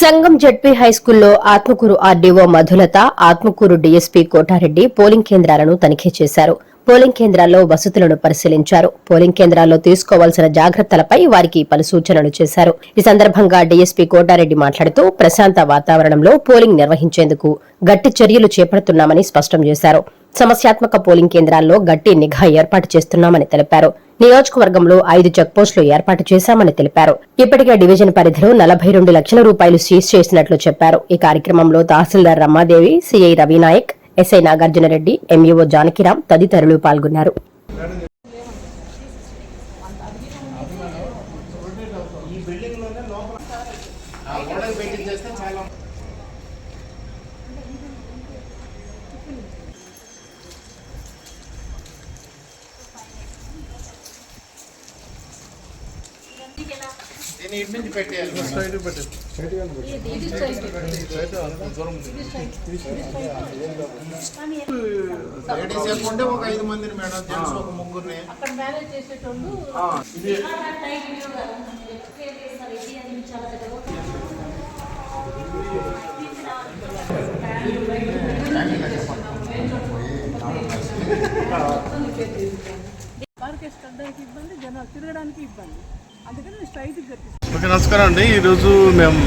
సంగం ZP హైస్కూల్లో Atmakur RDO Madhulatha Atmakur DSP Kotareddy polling కేంద్రాలను తనిఖీ చేశారు. పోలింగ్ కేంద్రాల్లో వసతులను పరిశీలించారు. పోలింగ్ కేంద్రాల్లో తీసుకోవాల్సిన జాగ్రత్తలపై వారికి పలు సూచనలు చేశారు. ఈ సందర్భంగా డీఎస్పీ కోటారెడ్డి మాట్లాడుతూ ప్రశాంత వాతావరణంలో పోలింగ్ నిర్వహించేందుకు గట్టి చర్యలు చేపడుతున్నామని స్పష్టం చేశారు. సమస్యాత్మక పోలింగ్ కేంద్రాల్లో గట్టి నిఘా ఏర్పాటు చేస్తున్నామని తెలిపారు. నియోజకవర్గంలో ఐదు చెక్పోస్టులు ఏర్పాటు చేశామని తెలిపారు. ఇప్పటికే డివిజన్ పరిధిలో నలభై రెండు లక్షల రూపాయలు సీజ్ చేసినట్లు చెప్పారు. ఈ కార్యక్రమంలో తహసీల్దార్ Ramadevi CI Ravinayak SI Nagarjunareddy MEO Janakiram తదితరులు పాల్గొన్నారు. లేడీస్ ఎక్కుంటే ఒక ఐదు మందిని మేడం జెంట్స్ ఒక ముగ్గురిని అక్కడ పార్క్ వేసుకోవడానికి ఇబ్బంది జనాలు తిరగడానికి ఇబ్బంది. ఓకే నమస్కారం అండి. ఈరోజు మేము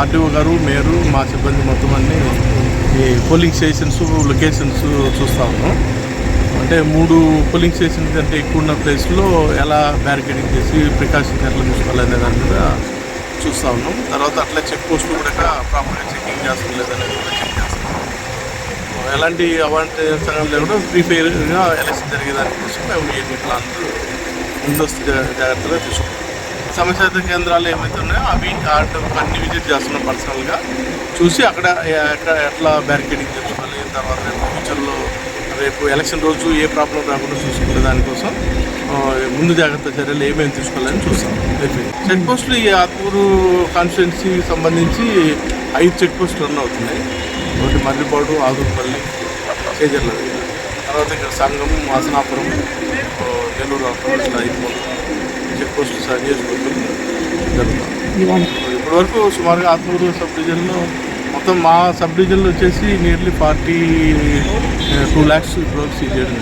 ఆర్డీఓ గారు మేరు మా సిబ్బంది మొత్తం అన్ని ఈ పోలింగ్ స్టేషన్స్ లొకేషన్స్ చూస్తా ఉన్నాం. అంటే మూడు పోలింగ్ స్టేషన్స్ అంటే ఎక్కువ ఉన్న ప్లేస్లో ఎలా బ్యారికేడింగ్ చేసి ప్రికాషన్స్ ఎట్లా తీసుకోవాలనే దాని మీద చూస్తూ ఉన్నాం. తర్వాత అట్లా చెక్ పోస్టులు కూడా ప్రాపర్గా చెకింగ్ చేస్తాం లేదనేది కూడా చెక్ చేస్తాం. ఎలాంటి అవాంటి లేకుండా ఫ్రీ ఫెయిర్గా ఎలక్షన్ జరిగేదాని కోసం మేము ఎన్ని ప్లాన్లు ముందస్తు జాగ్రత్తగా తీసుకుంటాం. సమస్యత కేంద్రాలు ఏమైతే ఉన్నాయో అవి అన్ని విజిట్ చేస్తున్నాం పర్సనల్గా చూసి అక్కడ ఎక్కడ ఎట్లా బ్యారికేడింగ్ చేసుకోవాలి తర్వాత రేపు ఫ్యూచర్లో రేపు ఎలక్షన్ రోజు ఏ ప్రాబ్లం రాకుండా చూసుకునే దానికోసం ముందు జాగ్రత్త చర్యలు ఏమేమి తీసుకోవాలని చూస్తాం. చెక్ పోస్టులు ఈ ఆత్మూరు కాన్స్టిట్యున్సీకి సంబంధించి ఐదు చెక్ పోస్టులు రన్ అవుతున్నాయి. ఒకటి మర్రిపాడు ఆదుర్పల్లి చేజర్ల తర్వాత ఇక్కడ సంఘం వాసనాపురం నెల్లూరు అప్పుడు ఇట్లా ఐదు చెక్ సార్ చేసుకుంటూ జరుగుతాం ఇప్పటి వరకు సుమారుగా ఆత్మూరు సబ్ డివిజన్లో మొత్తం మా సబ్ డివిజన్లో వచ్చేసి నియర్లీ ఫార్టీ టూ ల్యాక్స్ ఇప్పుడు వరకు సీజ్ చేయడం.